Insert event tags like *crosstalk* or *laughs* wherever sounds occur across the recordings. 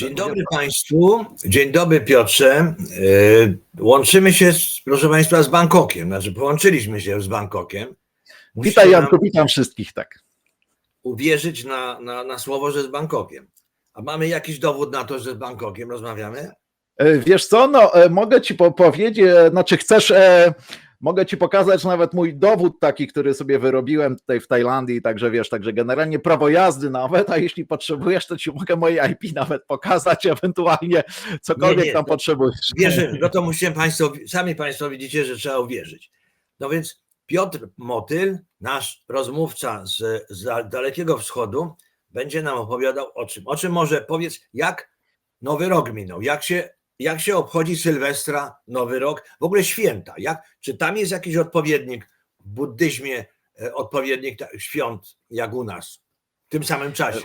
Dzień dobry Państwu. Dzień dobry Piotrze. Yy, Łączymy się, z, proszę Państwa, z Bangkokiem. Znaczy, połączyliśmy się z Bangkokiem. Witaj Janku, witam wszystkich, tak. uwierzyć na, na, na słowo, że z Bangkokiem. A mamy jakiś dowód na to, że z Bangkokiem rozmawiamy? E, Wiesz co, no e, mogę ci po- powiedzieć, e, znaczy chcesz, e, mogę ci pokazać nawet mój dowód taki, który sobie wyrobiłem tutaj w Tajlandii, także wiesz, także generalnie prawo jazdy nawet, a jeśli potrzebujesz, to ci mogę moje IP nawet pokazać, ewentualnie cokolwiek Nie, nie, tam to- potrzebujesz. Wierzę, no to musicie Państwo, sami Państwo widzicie, że trzeba uwierzyć. No więc Piotr Motyl, nasz rozmówca z, z Dalekiego Wschodu, będzie nam opowiadał o czym. O czym może powiedz, jak nowy rok minął, jak się, jak się obchodzi Sylwestra, nowy rok, w ogóle święta. Jak, czy tam jest jakiś odpowiednik w buddyzmie, e, odpowiednik świąt jak u nas w tym samym czasie?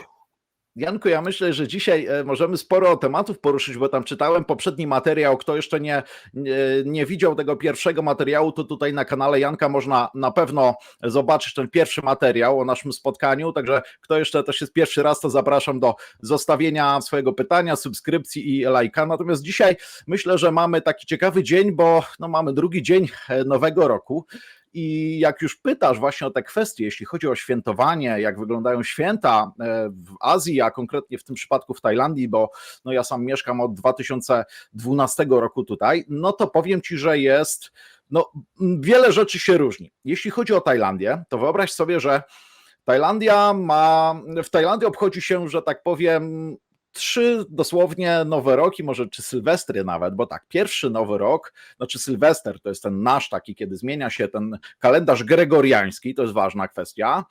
Janku, ja myślę, że dzisiaj e, możemy sporo tematów poruszyć, bo tam czytałem poprzedni materiał. Kto jeszcze nie, nie, nie widział tego pierwszego materiału, to tutaj na kanale Janka można na pewno zobaczyć ten pierwszy materiał o naszym spotkaniu. Także kto jeszcze też jest pierwszy raz, to zapraszam do zostawienia swojego pytania, subskrypcji i lajka. Natomiast dzisiaj myślę, że mamy taki ciekawy dzień, bo no, mamy drugi dzień e, nowego roku. I jak już pytasz właśnie o te kwestie, jeśli chodzi o świętowanie, jak wyglądają święta e, w Azji, a konkretnie w tym przypadku w Tajlandii, bo no ja sam mieszkam od 2012 roku tutaj, no to powiem ci, że jest no, wiele rzeczy się różni. Jeśli chodzi o Tajlandię, to wyobraź sobie, że Tajlandia ma, w Tajlandii obchodzi się, że tak powiem, trzy dosłownie nowe roki, może czy sylwestry nawet, bo tak, pierwszy nowy rok, znaczy sylwester to jest ten nasz taki, kiedy zmienia się ten kalendarz gregoriański, to jest ważna kwestia.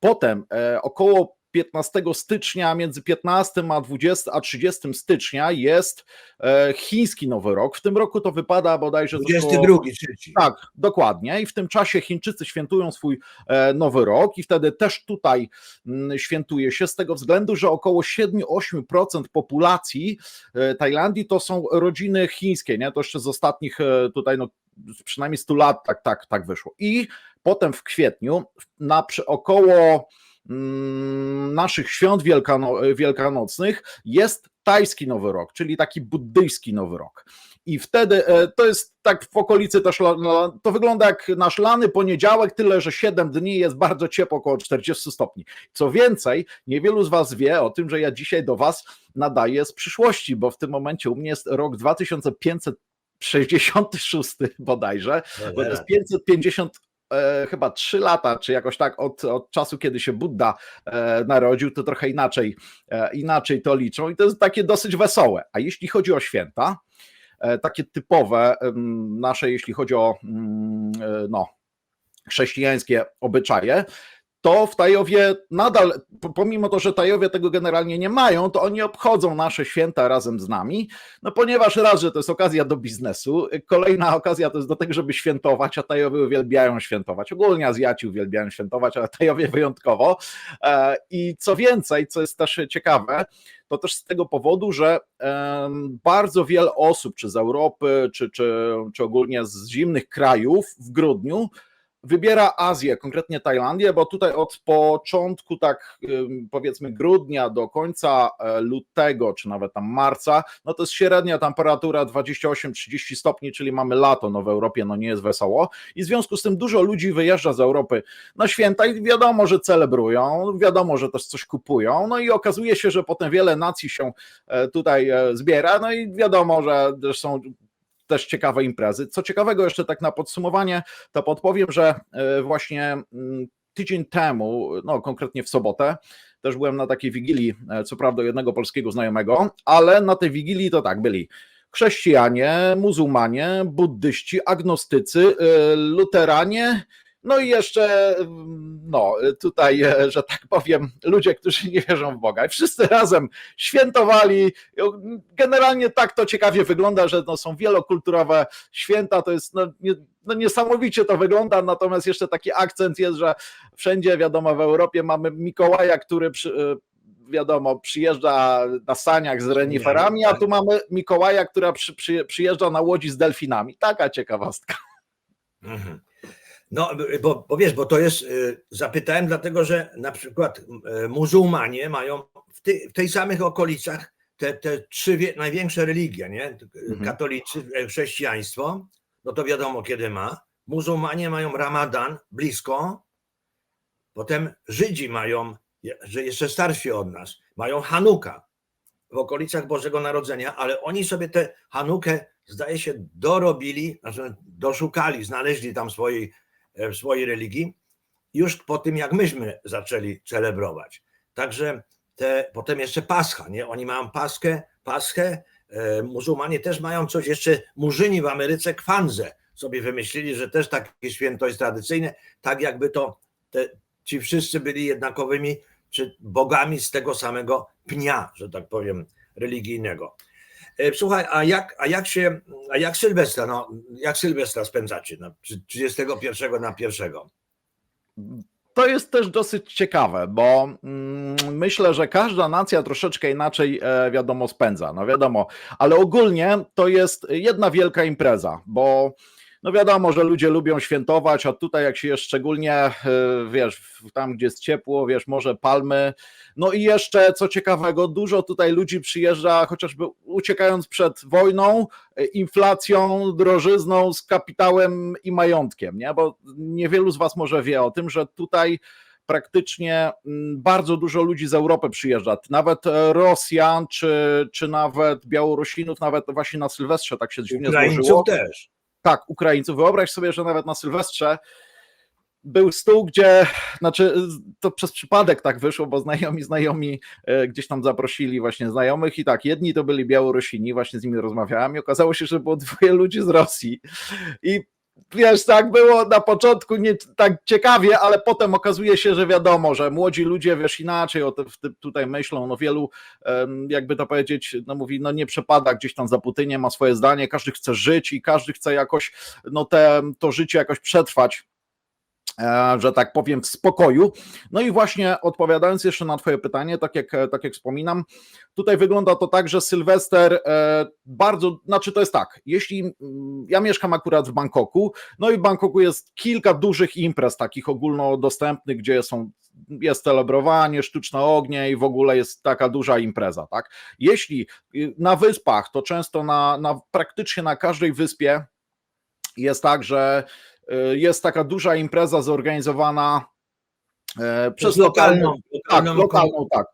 Potem e, około 15 stycznia, między 15 a 20 a 30 stycznia jest e, chiński nowy rok. W tym roku to wypada bodajże z około- 22, trzeci. tak, dokładnie. I w tym czasie Chińczycy świętują swój e, nowy rok, i wtedy też tutaj mm, świętuje się z tego względu, że około 7-8% populacji e, Tajlandii to są rodziny chińskie. Nie? To jeszcze z ostatnich tutaj, no, przynajmniej 100 lat tak, tak, tak wyszło. I potem w kwietniu, na przy około naszych świąt wielkano, wielkanocnych jest tajski nowy rok, czyli taki buddyjski nowy rok. I wtedy e, to jest tak w okolicy też, to wygląda jak nasz lany poniedziałek, tyle że 7 dni jest bardzo ciepło, około 40 stopni. Co więcej, niewielu z Was wie o tym, że ja dzisiaj do Was nadaję z przyszłości, bo w tym momencie u mnie jest rok 2566 bodajże, bo to jest 550 e, chyba 3 lata, czy jakoś tak od, od czasu, kiedy się Budda e, narodził, to trochę inaczej, e, inaczej to liczą i to jest takie dosyć wesołe. A jeśli chodzi o święta, takie typowe nasze, jeśli chodzi o mm, no, chrześcijańskie obyczaje, to w Tajowie nadal, po- pomimo to, że Tajowie tego generalnie nie mają, to oni obchodzą nasze święta razem z nami, no ponieważ raz, że to jest okazja do biznesu, kolejna okazja to jest do tego, żeby świętować, a Tajowie uwielbiają świętować. Ogólnie Azjaci uwielbiają świętować, ale Tajowie wyjątkowo. E, I co więcej, co jest też ciekawe, to też z tego powodu, że bardzo wiele osób, czy z Europy, czy, czy, czy ogólnie z zimnych krajów w grudniu wybiera Azję, konkretnie Tajlandię, bo tutaj od początku, tak powiedzmy grudnia do końca e, lutego, czy nawet tam marca, no to jest średnia temperatura 28-30 stopni, czyli mamy lato, no w Europie no nie jest wesoło. I w związku z tym dużo ludzi wyjeżdża z Europy na święta i wiadomo, że celebrują, wiadomo, że też coś kupują, no i okazuje się, że potem wiele nacji się e, tutaj e, zbiera, no i wiadomo, że też są też ciekawe imprezy. Co ciekawego jeszcze tak na podsumowanie, to podpowiem, że e, właśnie mm, tydzień temu, no konkretnie w sobotę, też byłem na takiej wigilii, e, co prawda jednego polskiego znajomego, ale na tej wigilii to tak byli chrześcijanie, muzułmanie, buddyści, agnostycy, e, luteranie, no i jeszcze, no tutaj, e, że tak powiem, ludzie, którzy nie wierzą w Boga. I wszyscy razem świętowali. Generalnie tak to ciekawie wygląda, że no, są wielokulturowe święta, to jest no, nie, no niesamowicie to wygląda, natomiast jeszcze taki akcent jest, że wszędzie, wiadomo, w Europie mamy Mikołaja, który przy, e, wiadomo, przyjeżdża na saniach z reniferami, a tu mamy Mikołaja, która przy, przy, przyjeżdża na łodzi z delfinami. Taka ciekawostka. Mhm. No, bo, bo wiesz, bo to jest, y, zapytałem dlatego, że na przykład y, muzułmanie mają w, ty, w tej samych okolicach te, te trzy wie, największe religie, nie? Mhm. Katolicy, e, chrześcijaństwo, no to wiadomo kiedy ma. Muzułmanie mają Ramadan blisko, potem Żydzi mają, że jeszcze starsi od nas, mają Hanuka w okolicach Bożego Narodzenia, ale oni sobie tę Hanukę, zdaje się, dorobili, znaczy doszukali, znaleźli tam swojej, w swojej religii, już po tym, jak myśmy zaczęli celebrować. Także te, potem jeszcze Pascha, nie? Oni mają Paskę, Paschę, e, muzułmanie też mają coś jeszcze, murzyni w Ameryce Kwanzę sobie wymyślili, że też takie święto jest tradycyjne, tak jakby to te, ci wszyscy byli jednakowymi czy bogami z tego samego pnia, że tak powiem, religijnego. E, Słuchaj, a jak, a jak się, a jak Sylwestra, no, jak Sylwestra spędzacie? Na, czy 31 na 1? To jest też dosyć ciekawe, bo mm, myślę, że każda nacja troszeczkę inaczej, e, wiadomo, spędza. No wiadomo, ale ogólnie to jest jedna wielka impreza, bo no wiadomo, że ludzie lubią świętować, a tutaj jak się jest szczególnie, e, wiesz, tam gdzie jest ciepło, wiesz, może palmy. No i jeszcze, co ciekawego, dużo tutaj ludzi przyjeżdża, chociażby uciekając przed wojną, e, inflacją, drożyzną, z kapitałem i majątkiem, nie? Bo niewielu z Was może wie o tym, że tutaj praktycznie mm, bardzo dużo ludzi z Europy przyjeżdża, nawet e, Rosjan, czy, czy nawet Białorusinów, nawet właśnie na Sylwestrze tak się dziwnie złożyło. Ukraińców też. Tak, Ukraińców. Wyobraź sobie, że nawet na Sylwestrze był stół, gdzie, znaczy to przez przypadek tak wyszło, bo znajomi, znajomi e, gdzieś tam zaprosili właśnie znajomych i tak, jedni to byli Białorusini, właśnie z nimi rozmawiałem i okazało się, że było dwoje ludzi z Rosji i wiesz, tak było na początku nie tak ciekawie, ale potem okazuje się, że wiadomo, że młodzi ludzie, wiesz, inaczej o tym tutaj myślą, no wielu, jakby to powiedzieć, no mówi, no nie przepada gdzieś tam za Putynie, ma swoje zdanie, każdy chce żyć i każdy chce jakoś, no te, to życie jakoś przetrwać że tak powiem, w spokoju. No i właśnie odpowiadając jeszcze na Twoje pytanie, tak jak, tak jak wspominam, tutaj wygląda to tak, że Sylwester e, bardzo, znaczy to jest tak, jeśli mm, ja mieszkam akurat w Bangkoku, no i w Bangkoku jest kilka dużych imprez takich ogólnodostępnych, gdzie są jest celebrowanie, sztuczne ognie i w ogóle jest taka duża impreza, tak? Jeśli y, na wyspach, to często na, na praktycznie na każdej wyspie jest tak, że jest taka duża impreza zorganizowana e, przez Przez lokalną, tak, lokalną, lokalną, tak.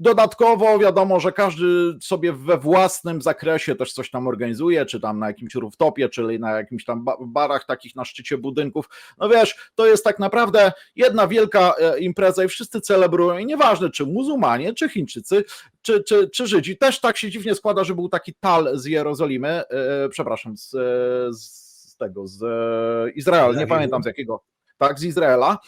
Dodatkowo wiadomo, że każdy sobie we własnym zakresie też coś tam organizuje, czy tam na jakimś rooftopie, czyli na jakimś tam ba- barach takich na szczycie budynków. No wiesz, to jest tak naprawdę jedna wielka e, impreza i wszyscy celebrują i nieważne czy muzułmanie, czy Chińczycy, czy, czy, czy Żydzi. Też tak się dziwnie składa, że był taki tal z Jerozolimy, e, przepraszam, z, e, z tego, z e, Izraela, nie pamiętam z jakiego, tak, z Izraela.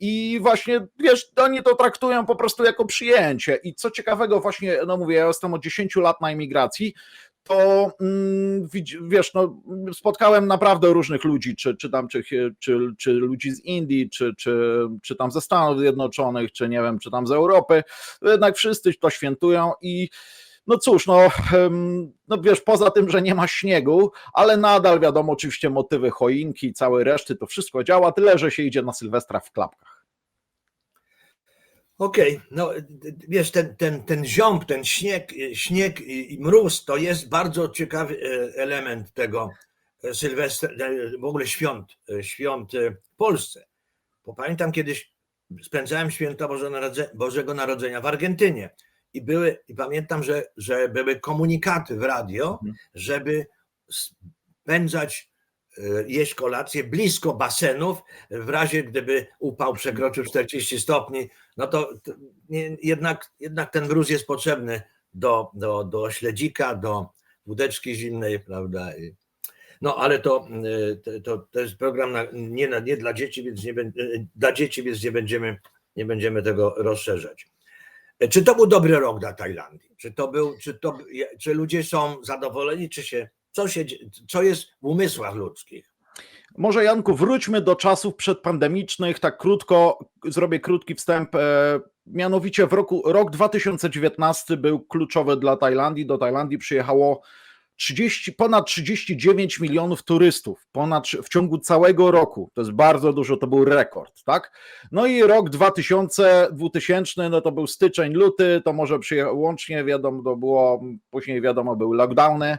I właśnie, wiesz, oni to traktują po prostu jako przyjęcie. I co ciekawego, właśnie, no mówię, ja jestem od 10 lat na emigracji, to mm, wiesz, no, spotkałem naprawdę różnych ludzi, czy, czy tam, czy, czy, czy ludzi z Indii, czy, czy, czy tam ze Stanów Zjednoczonych, czy nie wiem, czy tam z Europy. Jednak wszyscy to świętują i no cóż, no, no wiesz, poza tym, że nie ma śniegu, ale nadal wiadomo, oczywiście motywy choinki, całej reszty, to wszystko działa, tyle, że się idzie na Sylwestra w klapkach. Okej, no d- d- wiesz, ten, ten, ten ziąb, ten śnieg, śnieg i i mróz to jest bardzo ciekawy e, element tego e, Sylwestra, e, w ogóle świąt, świąt w Polsce. Bo pamiętam kiedyś spędzałem święta Boże Narodze, Bożego Narodzenia w Argentynie i były, i pamiętam, że, że były komunikaty w radio, Mhm. żeby spędzać e, jeść kolację blisko basenów, w razie gdyby upał przekroczył 40 stopni, no to, jednak, jednak ten mróz jest potrzebny do, do, do śledzika, do wódeczki zimnej, prawda? No ale to, y, to, to, to jest program na, nie, na, nie dla dzieci, więc nie, y, dla dzieci, więc nie będziemy, nie będziemy tego rozszerzać. Czy to był dobry rok dla Tajlandii? Czy to był, czy, to, czy ludzie są zadowoleni, czy się, co się, co jest w umysłach ludzkich? Może Janku, wróćmy do czasów przedpandemicznych, tak krótko, zrobię krótki wstęp. e, Mianowicie w roku, rok 2019 był kluczowy dla Tajlandii. Do Tajlandii przyjechało 30, ponad 39 milionów turystów ponad, w ciągu całego roku. To jest bardzo dużo, to był rekord, tak? No i rok 2000, 2000 no to był styczeń, luty, to może łącznie, wiadomo, to było, później wiadomo, były lockdowny.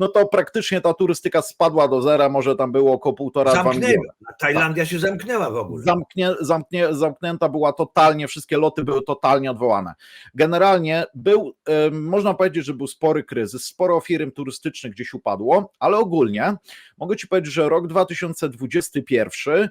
No to praktycznie ta turystyka spadła do zera, może tam było około półtora. Zamknęła. Tajlandia się zamknęła w ogóle. Zamknie, zamknie, zamknięta była totalnie, wszystkie loty były totalnie odwołane. Generalnie był, można powiedzieć, że był spory kryzys, sporo firm turystycznych gdzieś upadło, ale ogólnie mogę Ci powiedzieć, że rok 2021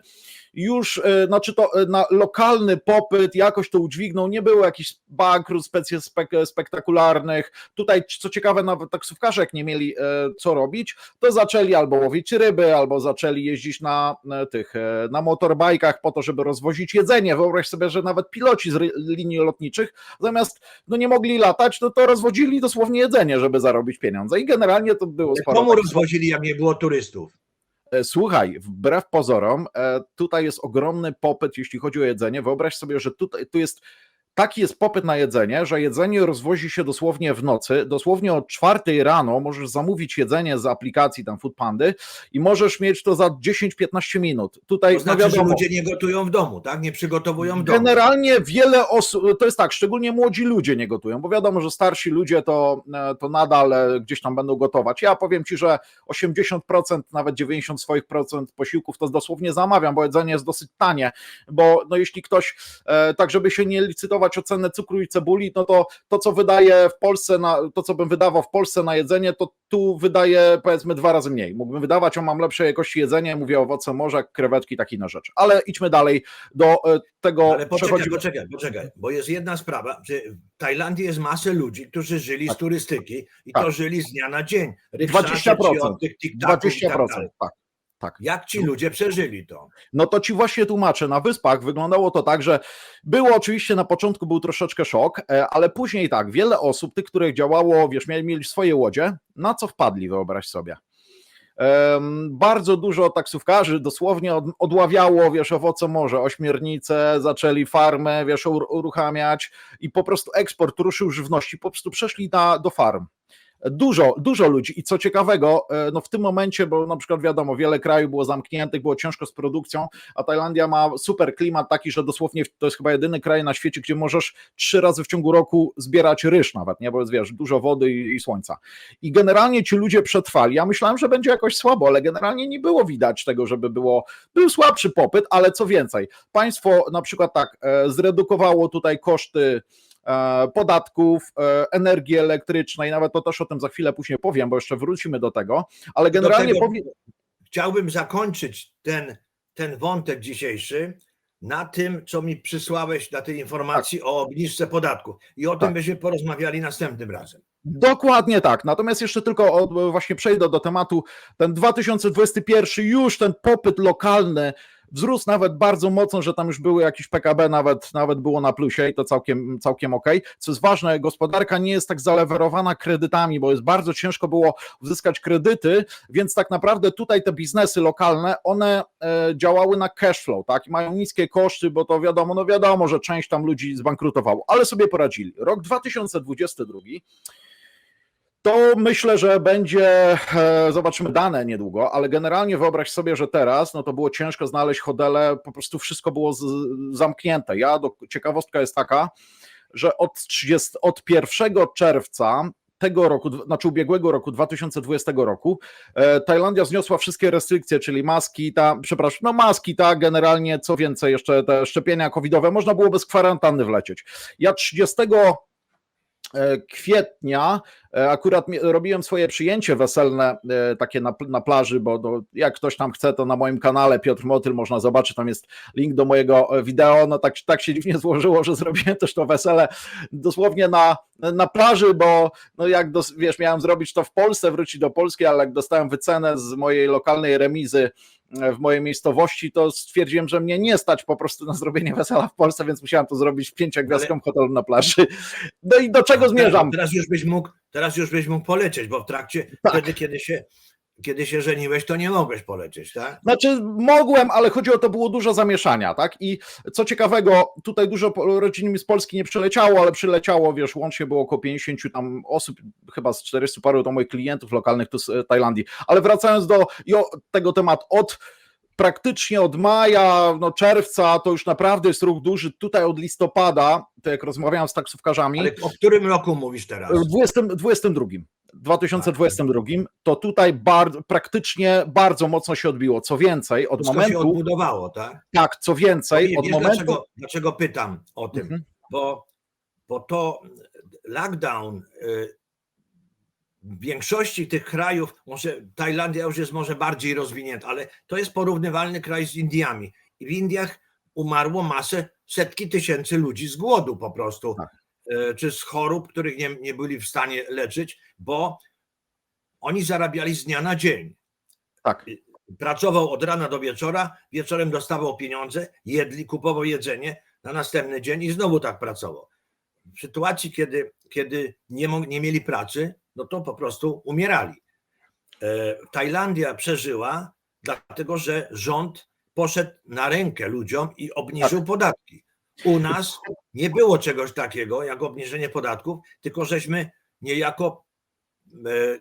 już, y, znaczy to y, na lokalny popyt jakoś to udźwignął, nie było jakichś bankrut spek, spektakularnych. Tutaj, co ciekawe, nawet taksówkarze jak nie mieli y, co robić, to zaczęli albo łowić ryby, albo zaczęli jeździć na e, tych, e, na motorbajkach po to, żeby rozwozić jedzenie. Wyobraź sobie, że nawet piloci z linii lotniczych zamiast, no nie mogli latać, no to rozwodzili dosłownie jedzenie, żeby zarobić pieniądze i generalnie to było sporo. Komu rozwozili, jak nie było turystów? E, Słuchaj, wbrew pozorom, e, tutaj jest ogromny popyt, jeśli chodzi o jedzenie. Wyobraź sobie, że tutaj tu jest taki jest popyt na jedzenie, że jedzenie rozwozi się dosłownie w nocy. Dosłownie o czwartej rano możesz zamówić jedzenie z aplikacji tam Foodpandy i możesz mieć to za 10-15 minut. Tutaj To znaczy, no że wiadomo, ludzie nie gotują w domu, tak? Nie przygotowują w domu. Generalnie wiele osób, to jest tak, szczególnie młodzi ludzie nie gotują, bo wiadomo, że starsi ludzie to, e, to nadal e, gdzieś tam będą gotować. Ja powiem Ci, że 80%, nawet 90% swoich procent posiłków to dosłownie zamawiam, bo jedzenie jest dosyć tanie, bo no jeśli ktoś, e, tak żeby się nie licytować o cenę cukru i cebuli, no to to, co wydaje w Polsce, na, to co bym wydawał w Polsce na jedzenie, to tu wydaję powiedzmy dwa razy mniej. Mógłbym wydawać, o mam lepszej jakości jedzenie, mówię o owoce morza, krewetki, takie inne rzeczy. Ale idźmy dalej do e, tego Ale poczekaj, przechodzimy- poczekaj, poczekaj, bo jest jedna sprawa, że w Tajlandii jest masę ludzi, którzy żyli z Tak. turystyki i Tak. to żyli z dnia na dzień. Ryksacze, 20%. ci od tych tiktaków i tak 20%. dalej. Tak, tak. Jak ci ludzie przeżyli to? No to ci właśnie tłumaczę. Na wyspach wyglądało to tak, że było oczywiście na początku był troszeczkę szok, e, ale później tak, wiele osób, tych, których działało, wiesz, mieli, mieli swoje łodzie, na co wpadli, wyobraź sobie. Em, Bardzo dużo taksówkarzy dosłownie od, odławiało, wiesz, owoce morza, ośmiornice, zaczęli farmę, wiesz, ur- uruchamiać i po prostu eksport ruszył żywności, po prostu przeszli na, do farm. Dużo, dużo ludzi i co ciekawego, e, no w tym momencie, bo na przykład wiadomo, wiele krajów było zamkniętych, było ciężko z produkcją, a Tajlandia ma super klimat taki, że dosłownie to jest chyba jedyny kraj na świecie, gdzie możesz trzy razy w ciągu roku zbierać ryż nawet, nie, bo jest wiesz, dużo wody i, i słońca. I generalnie ci ludzie przetrwali. Ja myślałem, że będzie jakoś słabo, ale generalnie nie było widać tego, żeby było, był słabszy popyt, ale co więcej, państwo na przykład tak e, zredukowało tutaj koszty podatków, e, energii elektrycznej, nawet to też o tym za chwilę później powiem, bo jeszcze wrócimy do tego, ale generalnie tego-. Chciałbym zakończyć ten, ten wątek dzisiejszy na tym, co mi przysłałeś, na tej informacji o obniżce podatków. I o tym Tak. byśmy porozmawiali następnym razem. Dokładnie tak. Natomiast jeszcze tylko od, właśnie przejdę do tematu. Ten 2021 już ten popyt lokalny wzrósł nawet bardzo mocno, że tam już były jakieś PKB, nawet, nawet było na plusie i to całkiem, całkiem ok. Co jest ważne, gospodarka nie jest tak zalewerowana kredytami, bo jest bardzo ciężko było uzyskać kredyty, więc tak naprawdę tutaj te biznesy lokalne, one e, działały na cash flow, tak? Mają niskie koszty, bo to wiadomo, no wiadomo, że część tam ludzi zbankrutowało, ale sobie poradzili. Rok 2022 to myślę, że będzie, e, zobaczymy dane niedługo, ale generalnie wyobraź sobie, że teraz, no to było ciężko znaleźć hotele, po prostu wszystko było z, zamknięte. Ja, do, ciekawostka jest taka, że od, 30, od 1 czerwca tego roku, znaczy ubiegłego roku, 2020 roku, e, Tajlandia zniosła wszystkie restrykcje, czyli maski, ta, przepraszam, no maski, tak, generalnie co więcej, jeszcze te szczepienia covidowe, można było bez kwarantanny wlecieć. Ja 30 e, kwietnia e, akurat robiłem swoje przyjęcie weselne e, takie na, na plaży, bo do, jak ktoś tam chce, to na moim kanale Piotr Motyl można zobaczyć, tam jest link do mojego e, wideo, no tak, tak się dziwnie *laughs* złożyło, że zrobiłem też to wesele dosłownie na, na plaży, bo no jak dos, wiesz, miałem zrobić to w Polsce, wrócić do Polski, ale jak dostałem wycenę z mojej lokalnej remizy e, w mojej miejscowości, to stwierdziłem, że mnie nie stać po prostu na zrobienie wesela w Polsce, więc musiałem to zrobić w pięciogwiazdkowym hotelu na plaży. No i do czego zmierzam? Teraz już byś mógł, teraz już byś mógł polecieć, bo w trakcie, Tak. wtedy, kiedy się, kiedy się żeniłeś, to nie mogłeś polecieć, tak? Znaczy mogłem, ale chodzi o to, było dużo zamieszania, tak? I co ciekawego, tutaj dużo rodzin mi z Polski nie przyleciało, ale przyleciało, wiesz, łącznie było około 50 tam osób, chyba z 400 paru to moich klientów lokalnych tu z e, Tajlandii. Ale wracając do tego tematu, od praktycznie od maja, no czerwca to już naprawdę jest ruch duży. Tutaj od listopada, to jak rozmawiałem z taksówkarzami, Ale o którym roku mówisz teraz? w 20, 22, 2022, to tutaj bardzo, praktycznie bardzo mocno się odbiło. Co więcej, od Wszystko się momentu, odbudowało, tak? tak, co więcej, Wiesz, od momentu, dlaczego, dlaczego pytam o tym? Mhm. Bo, bo to lockdown y, w większości tych krajów, może Tajlandia już jest może bardziej rozwinięta, ale to jest porównywalny kraj z Indiami. I w Indiach umarło masę, setki tysięcy ludzi z głodu po prostu, Tak. Y, czy z chorób, których nie, nie byli w stanie leczyć, bo oni zarabiali z dnia na dzień tak, pracował od rana do wieczora, wieczorem dostawał pieniądze, jedli, kupował jedzenie na następny dzień i znowu tak pracował. W sytuacji, kiedy, kiedy nie, nie mieli pracy, no to po prostu umierali. E, Tajlandia przeżyła, dlatego że rząd poszedł na rękę ludziom i obniżył podatki. U nas nie było czegoś takiego jak obniżenie podatków, tylko żeśmy niejako e,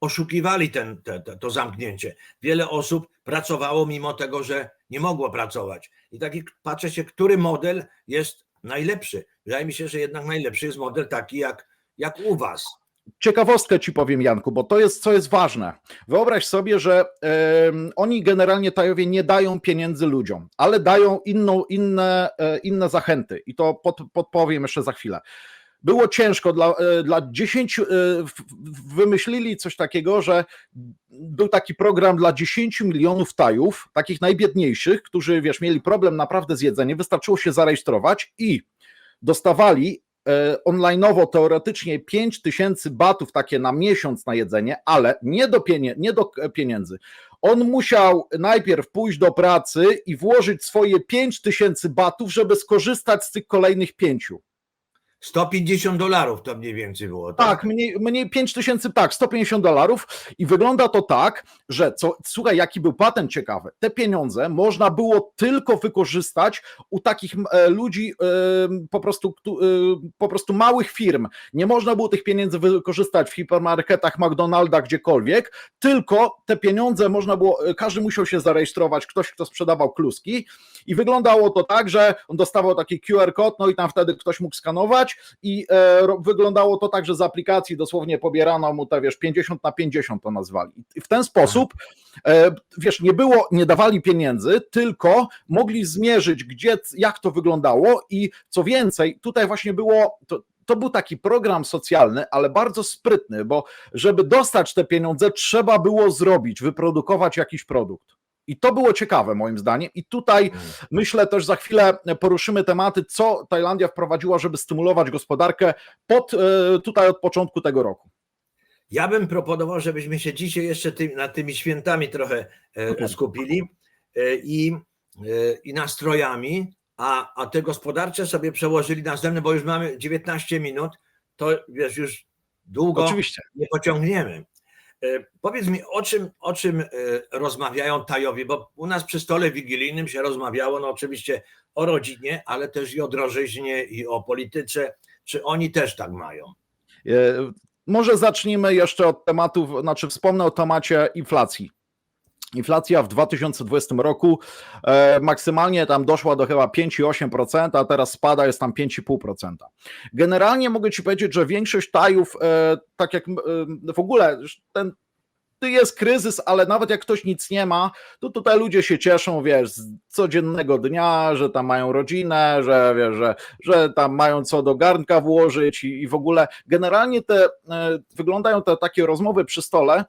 oszukiwali ten, te, te, to zamknięcie. Wiele osób pracowało mimo tego, że nie mogło pracować. I taki patrzę się, który model jest najlepszy. Wydaje mi się, że jednak najlepszy jest model taki jak, jak u was. Ciekawostkę ci powiem, Janku, bo to jest, co jest ważne. Wyobraź sobie, że em, oni generalnie Tajowie nie dają pieniędzy ludziom, ale dają inną, inne, e, inne zachęty i to pod, podpowiem jeszcze za chwilę. Było ciężko dla, e, dla 10, e, wymyślili coś takiego, że był taki program dla 10 milionów Tajów, takich najbiedniejszych, którzy, wiesz, mieli problem naprawdę z jedzeniem, wystarczyło się zarejestrować i dostawali onlineowo teoretycznie 5 tysięcy batów takie na miesiąc na jedzenie, ale nie do, pienie, nie do e, pieniędzy. On musiał najpierw pójść do pracy i włożyć swoje 5 tysięcy batów, żeby skorzystać z tych kolejnych pięciu. 150 dolarów to mniej więcej było. Tak, mniej, mniej 5 tysięcy, tak, 150 dolarów. I wygląda to tak, że co, słuchaj, jaki był patent ciekawy, te pieniądze można było tylko wykorzystać u takich e, ludzi e, po prostu, e, po prostu małych firm. Nie można było tych pieniędzy wykorzystać w hipermarketach, McDonaldach, gdziekolwiek, tylko te pieniądze można było, e, każdy musiał się zarejestrować, ktoś, kto sprzedawał kluski. I wyglądało to tak, że on dostawał taki QR kod, no i tam wtedy ktoś mógł skanować i e, wyglądało to tak, że z aplikacji dosłownie pobierano mu te, wiesz, 50 na 50 to nazwali. I w ten sposób, e, wiesz, nie było, nie dawali pieniędzy, tylko mogli zmierzyć, gdzie, jak to wyglądało i co więcej, tutaj właśnie było, to, to był taki program socjalny, ale bardzo sprytny, bo żeby dostać te pieniądze, trzeba było zrobić, wyprodukować jakiś produkt. I to było ciekawe moim zdaniem. I tutaj myślę też za chwilę poruszymy tematy, co Tajlandia wprowadziła, żeby stymulować gospodarkę pod, e, tutaj od początku tego roku. Ja bym proponował, żebyśmy się dzisiaj jeszcze tym, nad tymi świętami trochę e, skupili e, i, i nastrojami, a, a te gospodarcze sobie przełożyli na następne, bo już mamy 19 minut, to wiesz, już długo Oczywiście. nie pociągniemy. E, Powiedz mi, o czym, o czym e, rozmawiają Tajowie, bo u nas przy stole wigilijnym się rozmawiało, no oczywiście o rodzinie, ale też i o drożyźnie i o polityce. Czy oni też tak mają? E, Może zacznijmy jeszcze od tematów, znaczy wspomnę o temacie inflacji. Inflacja w 2020 roku e, maksymalnie tam doszła do chyba 5,8%, a teraz spada, jest tam 5,5%. Generalnie mogę Ci powiedzieć, że większość tajów, e, tak jak e, w ogóle ten jest kryzys, ale nawet jak ktoś nic nie ma, to tutaj ludzie się cieszą, wiesz, z codziennego dnia, że tam mają rodzinę, że wiesz, że, że tam mają co do garnka włożyć i, i w ogóle generalnie te e, wyglądają te takie rozmowy przy stole.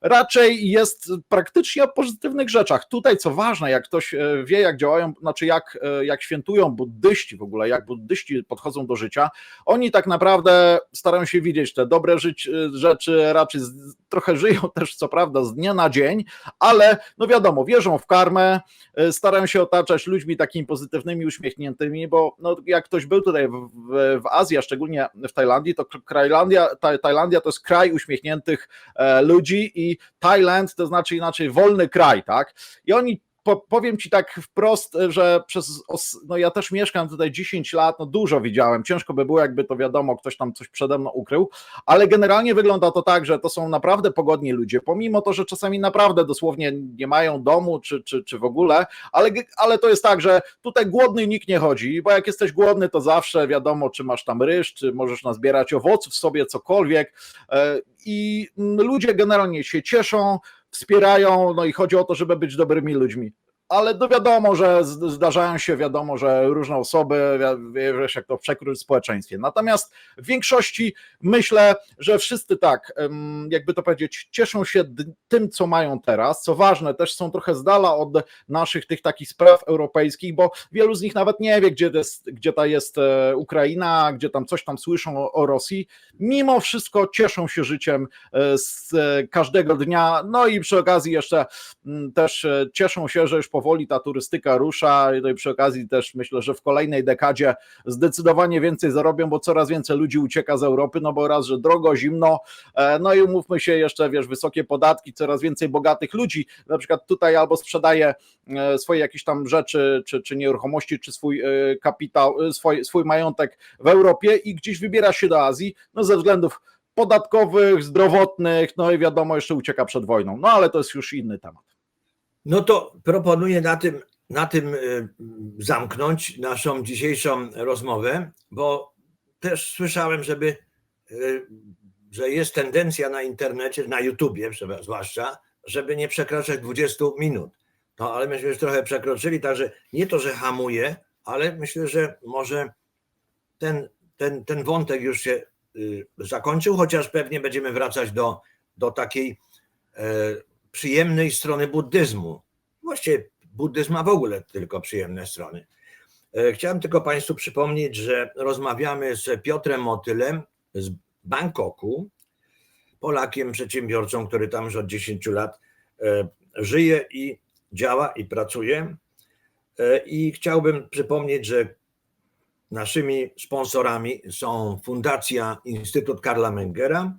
Raczej jest praktycznie o pozytywnych rzeczach. Tutaj, co ważne, jak ktoś e, wie, jak działają, znaczy jak, e, jak świętują buddyści w ogóle, jak buddyści podchodzą do życia, oni tak naprawdę starają się widzieć te dobre żyć, rzeczy, raczej z, trochę żyją *laughs* też, co prawda, z dnia na dzień, ale no wiadomo, wierzą w karmę, e, starają się otaczać ludźmi takimi pozytywnymi, uśmiechniętymi, bo no, jak ktoś był tutaj w, w, w Azji, a szczególnie w Tajlandii, to Krajlandia, Ta- Tajlandia to jest kraj uśmiechniętych e, ludzi i i Thailand to znaczy inaczej wolny kraj, tak? I oni po, powiem ci tak wprost, że przez, no ja też mieszkam tutaj 10 lat, no dużo widziałem, ciężko by było, jakby to wiadomo, ktoś tam coś przede mną ukrył, ale generalnie wygląda to tak, że to są naprawdę pogodni ludzie, pomimo to, że czasami naprawdę dosłownie nie mają domu, czy, czy, czy w ogóle, ale, ale to jest tak, że tutaj głodny nikt nie chodzi, bo jak jesteś głodny, to zawsze wiadomo, czy masz tam ryż, czy możesz nazbierać owoców sobie, cokolwiek. E, i ludzie generalnie się cieszą, wspierają, no i chodzi o to, żeby być dobrymi ludźmi. Ale no wiadomo, że zdarzają się, wiadomo, że różne osoby, wi- wiesz, jak to przekrój w społeczeństwie. Natomiast w większości myślę, że wszyscy tak, jakby to powiedzieć, cieszą się tym, co mają teraz. Co ważne, też są trochę z dala od naszych tych takich spraw europejskich, bo wielu z nich nawet nie wie, gdzie, jest, gdzie ta jest e, Ukraina, gdzie tam coś tam słyszą o, o Rosji. Mimo wszystko cieszą się życiem e, z e, każdego dnia. No i przy okazji jeszcze mm, też cieszą się, że już powoli ta turystyka rusza. I przy okazji też myślę, że w kolejnej dekadzie zdecydowanie więcej zarobią, bo coraz więcej ludzi ucieka z Europy, no bo raz, że drogo, zimno, e, no i umówmy się jeszcze, wiesz, wysokie podatki, coraz więcej bogatych ludzi, na przykład tutaj albo sprzedaje e, swoje jakieś tam rzeczy, czy, czy nieruchomości, czy swój e, kapitał, swój, swój majątek w Europie i gdzieś wybiera się do Azji, no ze względów podatkowych, zdrowotnych, no i wiadomo, jeszcze ucieka przed wojną, no ale to jest już inny temat. No to proponuję na tym, na tym y, zamknąć naszą dzisiejszą rozmowę, bo też słyszałem, żeby, y, że jest tendencja na internecie, na YouTubie zwłaszcza, żeby nie przekraczać 20 minut. No ale myśmy już trochę przekroczyli, także nie to, że hamuje, ale myślę, że może ten, ten, ten wątek już się y, zakończył, chociaż pewnie będziemy wracać do, do takiej przyjemnej strony buddyzmu. Właściwie buddyzm ma w ogóle tylko przyjemne strony. E, Chciałem tylko Państwu przypomnieć, że rozmawiamy z Piotrem Motylem z Bangkoku, Polakiem, przedsiębiorcą, który tam już od 10 lat e, żyje i działa i pracuje. E, I chciałbym przypomnieć, że naszymi sponsorami są Fundacja Instytut Karla Mengera,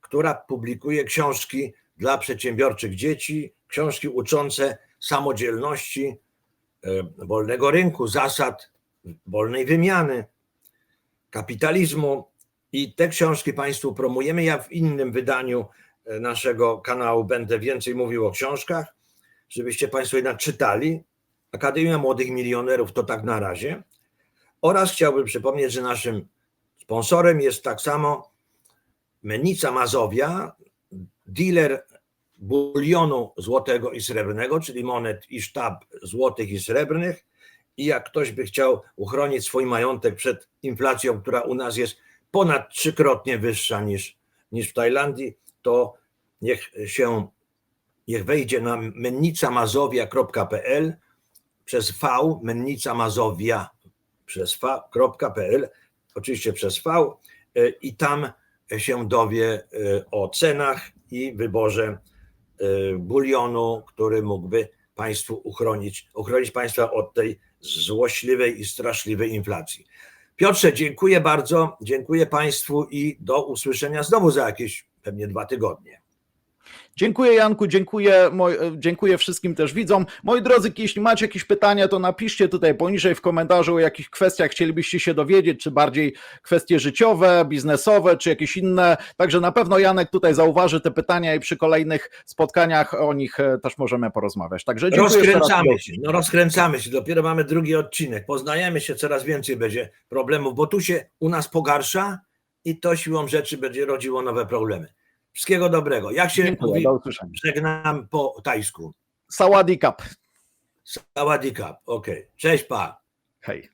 która publikuje książki dla przedsiębiorczych dzieci, książki uczące samodzielności, e, wolnego rynku, zasad wolnej wymiany, kapitalizmu. I te książki Państwu promujemy. Ja w innym wydaniu e, naszego kanału będę więcej mówił o książkach, żebyście Państwo jednak czytali. Akademia Młodych Milionerów to tak na razie. Oraz chciałbym przypomnieć, że naszym sponsorem jest tak samo Menica Mazowia, dealer bulionu złotego i srebrnego, czyli monet i sztab złotych i srebrnych. I jak ktoś by chciał uchronić swój majątek przed inflacją, która u nas jest ponad trzykrotnie wyższa niż, niż w Tajlandii, to niech się niech wejdzie na mennicamazowia.pl przez V, mennica mazowia przez v.pl, oczywiście przez V y, i tam się dowie y, o cenach i wyborze y, bulionu, który mógłby Państwu uchronić, uchronić Państwa od tej złośliwej i straszliwej inflacji. Piotrze, dziękuję bardzo, dziękuję Państwu i do usłyszenia znowu za jakieś pewnie dwa tygodnie. Dziękuję Janku, dziękuję, moj, e, dziękuję wszystkim też widzom. Moi drodzy, jeśli macie jakieś pytania, to napiszcie tutaj poniżej w komentarzu o jakich kwestiach chcielibyście się dowiedzieć, czy bardziej kwestie życiowe, biznesowe, czy jakieś inne. Także na pewno Janek tutaj zauważy te pytania i przy kolejnych spotkaniach o nich e, też możemy porozmawiać. Także dziękuję. Rozkręcamy się, no rozkręcamy się, dopiero mamy drugi odcinek, poznajemy się, coraz więcej będzie problemów, bo tu się u nas pogarsza i to siłą rzeczy będzie rodziło nowe problemy. Wszystkiego dobrego. Jak się Dziękuję, mówi, żegnam po tajsku. Sawadee Cup. Okej. Cześć, pa. Hej.